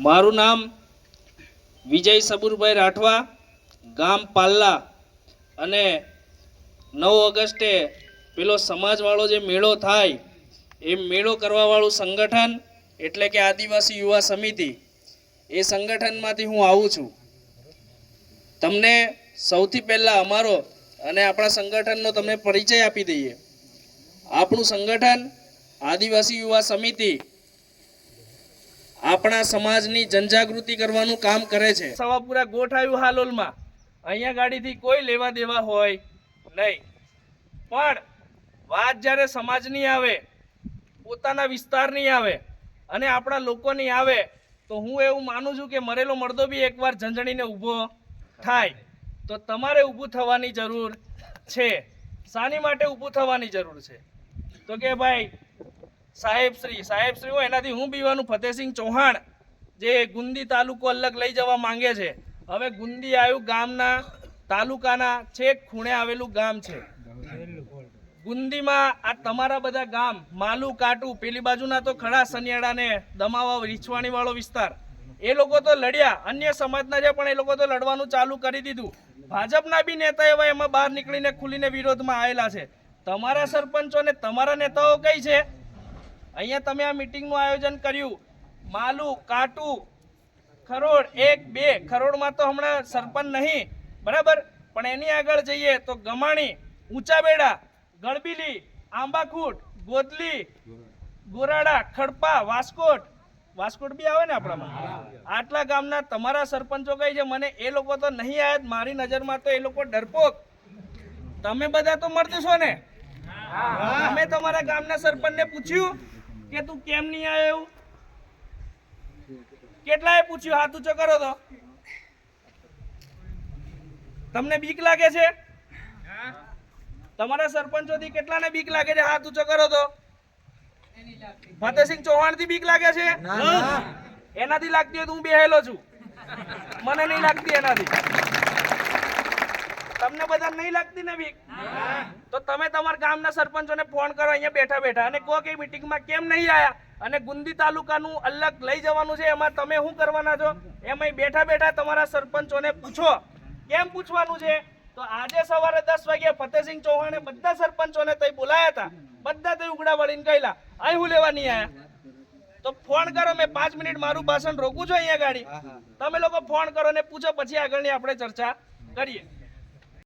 મારું નામ વિજય સબુરભાઈ રાઠવા, ગામ પાલ્લા. અને નવ ઓગસ્ટે પેલો સમાજવાળો જે મેળો થાય, એ મેળો કરવાવાળું સંગઠન, એટલે કે આદિવાસી યુવા સમિતિ, એ સંગઠનમાંથી હું આવું છું. તમને સૌથી પહેલાં અમારો અને આપણા સંગઠનનો તમને પરિચય આપી દઈએ. આપણું સંગઠન આદિવાસી યુવા સમિતિ આપણા સમાજની જનજાગૃતિ કરવાનું કામ કરે છે. સવાપુરા ગોઠાયું હાલોલમાં. અહીંયા ગાડીથી કોઈ લેવા દેવા હોય નહીં. પણ વાત જ્યારે સમાજની આવે, પોતાના વિસ્તારની આવે અને આપણા લોકોની આવે, તો હું એવું માનું છું કે મરેલો મરદો બી એકવાર ઝંઝણીને ઊભો થાય. તો તમારે ઊભું થવાની જરૂર છે. શાની માટે ઊભું થવાની જરૂર છે. તો કે ભાઈ સાહેબ શ્રી સાહેબ શ્રી હોય, એનાથી હું પીવાનું ફતેહસિંહ ચૌહાણ, જે ગુંદી તાલુકો અલગ લઈ જવા માંગે છે. હવે ગુંદી આવ્યું ગામના તાલુકાના છેક ખૂણે આવેલું ગામ છે. ગુંદીમાં આ તમારા બધા ગામ, માલુ, કાટુ, પેલી બાજુના તો ખડા સનિયાળાને દમાવા રીછવાણી વાળો વિસ્તાર. એ લોકો તો લડ્યા, અન્ય સમાજના છે પણ એ લોકો તો લડવાનું ચાલુ કરી દીધું. ભાજપના બી નેતા એવા એમાં બહાર નીકળીને ખુલીને વિરોધમાં આવેલા છે. તમારા સરપંચો ને તમારા નેતાઓ કઈ છે? અહીંયા તમે આ મિટિંગનું આયોજન કર્યું. માલુ કાટુ ખરોડ એક બે. ખરોડમાં તો હમણાં સરપંચ નહીં બરાબર? પણ એની આગળ જઈએ તો ગમાણી ઊંચા બેડા ગળબીલી આંબાખૂટ ગોદલી ગોરાડા ખડપા વાસ્કોટ. વાસ્કોટ બી આવે ને આપણામાં? આટલા ગામના તમારા સરપંચો કઈ છે મને એ લોકો તો નહીં આવ્યા. મારી નજરમાં તો એ લોકો ડરપોક. તમે બધા તો મળતો ને? અમે તમારા ગામના સરપંચને પૂછ્યું કે તું કેમ નહીં આવ્યો એવું? કેટલાએ પૂછ્યું? હાથ ઊંચો કરો તો. તમને બીક લાગે છે? તમારા સરપંચોથી કેટલાને બીક લાગે છે? હાથ ઊંચો કરો તો. ફતેસિંહ ચૌહાણથી બીક લાગે છે? એનાથી લાગતી હોય તો હું બેહેલો છું. મને નહીં લાગતી એનાથી. તમને બધા નહીં લાગતી ને બીક? તો તમે તમારા ગામના સરપંચોને ફોન કરો અહીંયા બેઠા બેઠા. અને કહો કે મિટિંગમાં કેમ નહીં આયા? અને ગુંદી તાલુકાનું અલગ લઈ જવાનું છે એમાં તમે શું કરવાના છો? એમાં બેઠા બેઠા તમારા સરપંચોને પૂછો. કેમ પૂછવાનું છે? તો આજે સવારે દસ વાગે ફતેહસિંહ ચૌહાણે બધા સરપંચોને તઈ બોલાયા હતા. બધા તઈ ઉગડા વળીને ગયેલા. અહીં હું લેવા નહીં આયા? તો ફોન કરો મેં પાંચ મિનિટ મારું ભાષણ રોકું છું અહીંયા ગાડી. તમે લોકો ફોન કરો ને પૂછો પછી આગળની આપણે ચર્ચા કરીએ.